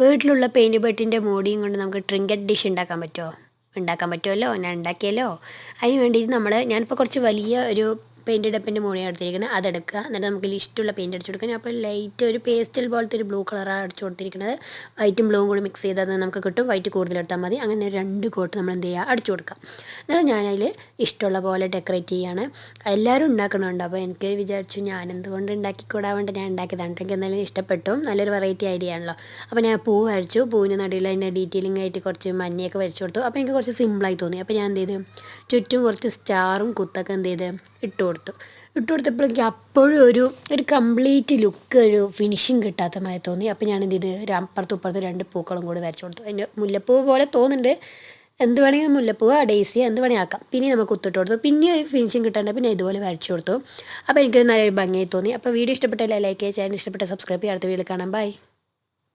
വീട്ടിലുള്ള പെയിന്റ് ബട്ടിന്റെ മോടിയും കൊണ്ട് നമുക്ക് ട്രിങ്കറ്റ് ഡിഷ് ഉണ്ടാക്കാൻ പറ്റുമോ? ഉണ്ടാക്കാൻ പറ്റുമല്ലോ? ഞാൻ ഉണ്ടാക്കിയല്ലോ? അതിന് വേണ്ടിയിട്ട് നമ്മൾ ഞാനിപ്പോൾ കുറച്ച് വലിയ ഒരു പെയിന്റ് ഡപ്പിന്റെ മുകളിൽ എടുത്തിരിക്കുന്നത് അതെടുക്കുക. എന്നിട്ട് നമുക്ക് ഇഷ്ടമുള്ള പെയിന്റ് അടിച്ചു കൊടുക്കാൻ അപ്പോൾ ലൈറ്റ് ഒരു പേസ്റ്റൽ പോലത്തെ ഒരു ബ്ലൂ കളറാണ് അടിച്ചു കൊടുത്തിരിക്കുന്നത്. വൈറ്റും ബ്ലൂവും കൂടി മിക്സ് ചെയ്താൽ നമുക്ക് കിട്ടും. വൈറ്റ് കൂടുതൽ എടുത്താൽ മതി. അങ്ങനെ രണ്ട് കോട്ട് നമ്മൾ എന്ത് ചെയ്യുക? അടിച്ചു കൊടുക്കുക എന്നിട്ട് ഞാനതിൽ ഇഷ്ടമുള്ള പോലെ ഡെക്കറേറ്റ് ചെയ്യാണ് എല്ലാവരും ഉണ്ടാക്കണമുണ്ട് അപ്പോൾ എനിക്ക് വിചാരിച്ചു ഞാൻ എന്തുകൊണ്ട് ഉണ്ടാക്കിക്കൂടാ വേണ്ടി ഞാൻ ഉണ്ടാക്കിയതാണ്. എനിക്ക് എന്തായാലും ഇഷ്ടപ്പെട്ടു. നല്ലൊരു വെറൈറ്റി ഐഡിയ ആണല്ലോ. അപ്പോൾ ഞാൻ പൂ വരച്ചു. പൂവിന് നടുവിൽ അതിന്റെ ഡീറ്റെയിലിംഗ് ആയിട്ട് കുറച്ച് മഞ്ഞയൊക്കെ വരച്ചു കൊടുത്തു. അപ്പോൾ എനിക്ക് കുറച്ച് സിമ്പിളായി തോന്നി. അപ്പോൾ ഞാൻ എന്ത് ചെയ്തു? ചുറ്റും കുറച്ച് സ്റ്റാറും കുത്തൊക്കെ എന്ത് ചെയ്ത്? ഇട്ട് കൊടുത്തു. ഇട്ട് കൊടുത്തപ്പോഴേക്കും അപ്പോഴും ഒരു ഒരു കംപ്ലീറ്റ് ലുക്ക് ഒരു ഫിനിഷിങ് കിട്ടാത്ത മാതിരി തോന്നി. അപ്പോൾ ഞാൻ എന്ത് ചെയ്ത്? ഒരു അപ്പുറത്തും ഇപ്പുറത്തും രണ്ട് പൂക്കളും കൂടി വരച്ചു കൊടുത്തു. അതിന്റെ മുല്ലപ്പൂ പോലെ തോന്നുന്നുണ്ട്. എന്ത് വേണമെങ്കിൽ മുല്ലപ്പൂവ് ഡേസി എന്ത് വേണമെങ്കിൽ ആക്കാം. പിന്നെ നമുക്ക് ഉത്തിട്ട് കൊടുത്തു. പിന്നെ ഒരു ഫിനിഷിങ് കിട്ടാണ്ട് പിന്നെ ഇതുപോലെ വരച്ചു കൊടുത്തു. അപ്പോൾ എനിക്ക് നല്ലൊരു ഭംഗിയായി തോന്നി. അപ്പോൾ വീഡിയോ ഇഷ്ടപ്പെട്ടാൽ ലൈക്ക് ചെയ്യുക ചാനൽ ഇഷ്ടപ്പെട്ട സബ്സ്ക്രൈബ് ചെയ്യുക. അടുത്ത വീഡിയോ കാണാം. ബൈ